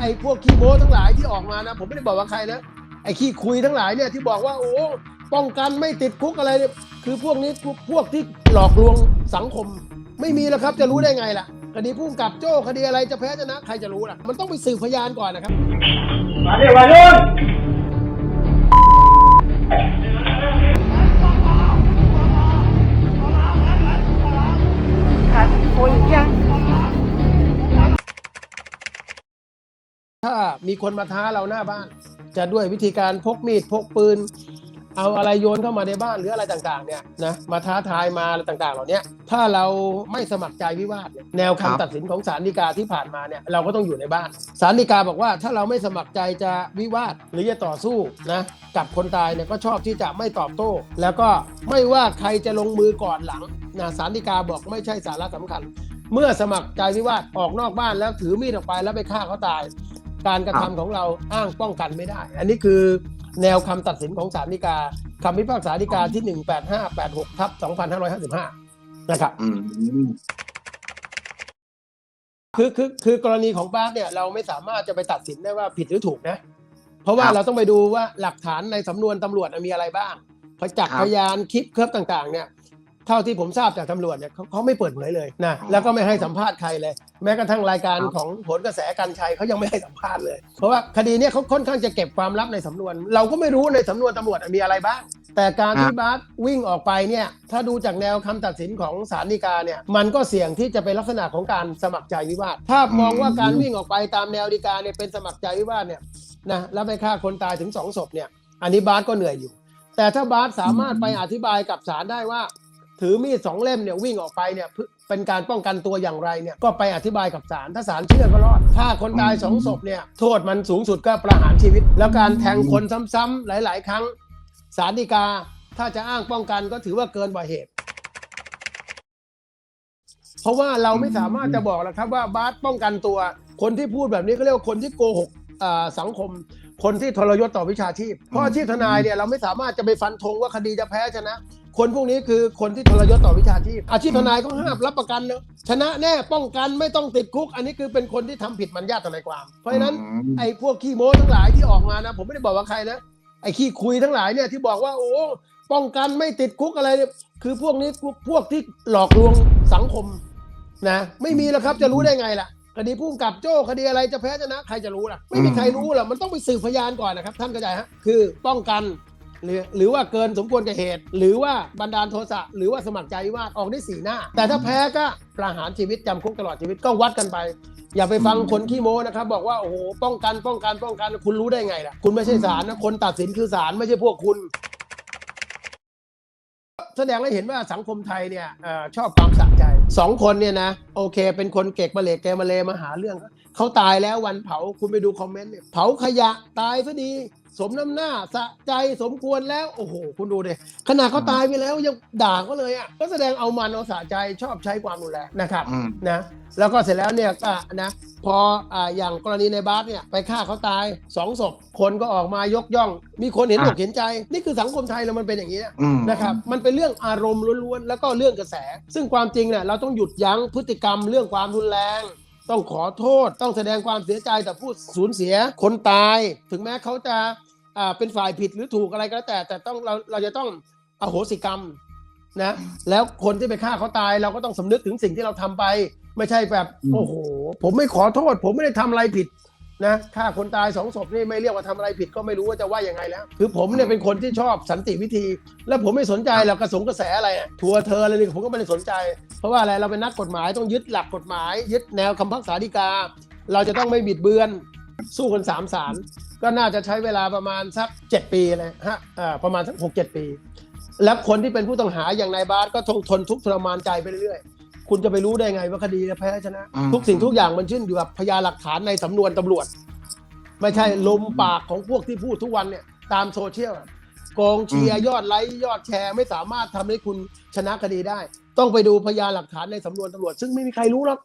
ไอ้พวกขี้โม้ทั้งหลายที่ออกมานะ ผมไม่ได้บอกว่าใครนะ ไอ้ขี้คุยทั้งหลายเนี่ยที่บอกว่าโอ้ป้องกันไม่ติดคุกอะไรเนี่ยคือพวกนี้พวกพวกที่หลอกลวงสังคม ไม่มีแล้วครับจะรู้ได้ไงล่ะคดีผู้กำกับโจ้คดีอะไรจะแพ้ชนะใครจะรู้ล่ะ มันต้องไปสืบพยานก่อนนะครับ มาเดิวัยรุ่น มีคนมาท้าเราหน้าบ้าน จะด้วยวิธีการพกมีดพกปืน เอาอะไรโยนเข้ามาในบ้านหรืออะไรต่างๆเนี่ยนะมาท้าทายมาอะไรต่างๆ เหล่านี้ถ้าเราไม่สมัครใจวิวาทแนวคำตัดสินของศาลฎีกาที่ผ่านมาเนี่ยเราก็ต้องอยู่ในบ้านศาลฎีกาบอกว่าถ้าเราไม่สมัครใจจะวิวาทหรือจะต่อสู้นะกับคนตายเนี่ยก็ชอบที่จะไม่ตอบโต้ แล้วก็ไม่ว่าใครจะลงมือก่อนหลังนะศาลฎีกาบอกไม่ใช่สาระสำคัญเมื่อสมัครใจวิวาทออกนอกบ้านแล้วถือมีดออกไปแล้วไปฆ่าเขาตาย การกระทำของเราอ้างป้องกันไม่ได้ อันนี้คือแนวคำตัดสินของศาลฎีกาคำพิพากษาฎีกาที่ 18586ทับ2555 นะครับอืมคือคือคือกรณีของบ้าสเนี่ยเราไม่สามารถจะไปตัดสินได้ว่าผิดหรือถูกนะ เพราะว่าครับเราต้องไปดูว่าหลักฐานในสำนวนตำรวจมีอะไรบ้างพจักครับพยานคลิปเคลิปต่าง ๆ เนี่ย เท่าที่ผมทราบจากตำรวจเนี่ยเขาเขาไม่เปิดเผยเลยนะอ๋อแล้วก็ไม่ให้สัมภาษณ์ใครเลย แม้กระทั่งรายการครับของผลกระแสการชัยเขายังไม่ให้สัมภาษณ์เลย เพราะว่าคดีเนี้เขาค่อนข้างจะเก็บความลับในสำนวน เราก็ไม่รู้ในสำนวนตำรวจมีอะไรบ้าง แต่การที่บาสวิ่งออกไปเนี่ยถ้าดูจากแนวคำตัดสินของศาลฎีกาเนี่ยมันก็เสี่ยงที่จะเป็นลักษณะของการสมัครใจวิวาทถ้ามองว่าการวิ่งออกไปตามแนวฎีกาเนี่ยเป็นสมัครใจวิวาทเนี่ยนะแล้วไปฆ่าคนตายถึงสองศพเนี่ยอันนี้บาสก็เหนื่อยอยู่แต่ถ้าบาสสามารถไปอธิบายกับศาลได้ว่า ถือมีดสองเล่มเนี่ยวิ่งออกไปเนี่ยเพื่อเป็นการป้องกันตัวอย่างไรเนี่ยก็ไปอธิบายกับศาลถ้าศาลเชื่อก็รอด ถ้าคนตายสองศพเนี่ยโทษมันสูงสุดก็ประหารชีวิต แล้วการแทงคนซ้ำๆหลาย ๆ ครั้งศาลฎีกา ถ้าจะอ้างป้องกันก็ถือว่าเกินกว่าเหตุเพราะว่าเราไม่สามารถจะบอกหรอกครับว่าบาสป้องกันตัว คนที่พูดแบบนี้ก็เรียกว่าคนที่โกหกอ่าสังคม คนที่ทรยศต่อวิชาชีพ เพราะอาชีพทนายเนี่ยเราไม่สามารถจะไปฟันธงว่าคดีจะแพ้ชนะ คนพวกนี้คือคนที่ทรยศต่อวิชาชีพ อาชีพทนายก็ห้ามรับประกันเลยชนะแน่ป้องกันไม่ต้องติดคุก อันนี้คือเป็นคนที่ทำผิดมัญญาติทนายความ เพราะฉะนั้นอืมไอ้พวกขี้โม้ทั้งหลายที่ออกมานะ ผมไม่ได้บอกว่าใครนะไอ้ขี้คุยทั้งหลายเนี่ยที่บอกว่าโอ้ป้องกันไม่ติดคุกอะไรเนี่ยคือพวกนี้พวกที่หลอกลวงสังคมนะ ไม่มีแล้วครับจะรู้ได้ไงล่ะ คดีผู้กำกับโจ้คดีอะไรจะแพ้ชนะใครจะรู้ล่ะ ไม่มีใครรู้หรอกมันต้องไปสืบพยานก่อนนะครับ ท่านเข้าใจฮะคือป้องกันหรือหรือว่าเกินสมควรแก่เหตุ หรือว่าบันดาลโทสะหรือว่าสมัครใจวิวาทออกได้สี่หน้า แต่ถ้าแพ้ก็ประหารชีวิตจำคุกตลอดชีวิตก็วัดกันไป อย่าไปฟังคนขี้โม้นะครับ บอกว่าโอ้โหป้องกันป้องกันป้องกันคุณรู้ได้ไงล่ะ คุณไม่ใช่ศาลนะคนตัดสินคือศาลไม่ใช่พวกคุณ แสดงให้เห็นว่าสังคมไทยเนี่ยเออชอบความสะใจสองคนเนี่ยนะโอเค เป็นคนเกกมาเลกแกมาเลมาหาเรื่องเขาตายแล้ววันเผาคุณไปดูคอมเมนต์เนี่ยเผาขยะตายซะดี สมน้ำหน้าสะใจสมควรแล้วโอ้โห คุณดูดิขนาดเขาตายไปแล้วยังด่าเขาเลยอะก็แสดงเอามันเอาสะใจชอบใช้ความรุนแรงนะครับอืมนะแล้วก็เสร็จแล้วเนี่ยก็นะพออ่าอย่างกรณีในบาสเนี่ยไปฆ่าเขาตายสองศพคนก็ออกมายกย่อง มีคนเห็นอกอะเห็นใจ นี่คือสังคมไทยเรามันเป็นอย่างนี้นะอืมนะครับมันเป็นเรื่องอารมณ์ล้วนๆแล้วก็เรื่องกระแส ซึ่งความจริงเนี่ยเราต้องหยุดยั้งพฤติกรรมเรื่องความรุนแรง ต้องขอโทษ ต้องแสดงความเสียใจต่อผู้สูญเสียคนตาย ถึงแม้เขาจะอ่าเป็นฝ่ายผิดหรือถูกอะไรก็แล้วแต่ แต่ต้องเราเราจะต้องอโหสิกรรมนะแล้วคนที่ไปฆ่าเขาตายเราก็ต้องสำนึกถึงสิ่งที่เราทำไป ไม่ใช่แบบอืมโอ้โห ผมไม่ขอโทษ ผมไม่ได้ทำอะไรผิด นะฆ่าคนตายสองศพนี่ไม่เรียกว่าทำอะไรผิดก็ไม่รู้ว่าจะว่ายังไงแล้ว คือผมเนี่ยเป็นคนที่ชอบสันติวิธี แล้วผมไม่สนใจหรอกกระสงกระแสอะไรอะทัวร์เธออะไรนี่ผมก็ไม่ได้สนใจ เพราะว่าอะไรเราเป็นนักกฎหมายต้องยึดหลักกฎหมาย ยึดแนวคำพิพักษาฎีกา เราจะต้องไม่บิดเบือนสู้กันสามศาลก็น่าจะใช้เวลาประมาณสักเจ็ดปีเลยฮะประมาณสักหกเจ็ดปี แล้วคนที่เป็นผู้ต้องหาอย่างนายบาสก็ทนทนทุกข์ทรมานใจไปเรื่อยๆ คุณจะไปรู้ได้ไงว่าคดีจะแพ้ชนะ อืม ทุกสิ่งทุกอย่างมันขึ้นอยู่กับพยานหลักฐานในสำนวนตำรวจ ไม่ใช่ลมปากของพวกที่พูดทุกวันเนี่ย ตามโซเชียลอะกองเชียร์ยอดไลค์ยอดแชร์ไม่สามารถทำให้คุณชนะคดีได้ ต้องไปดูพยานหลักฐานในสำนวนตำรวจ ซึ่งไม่มีใครรู้หรอก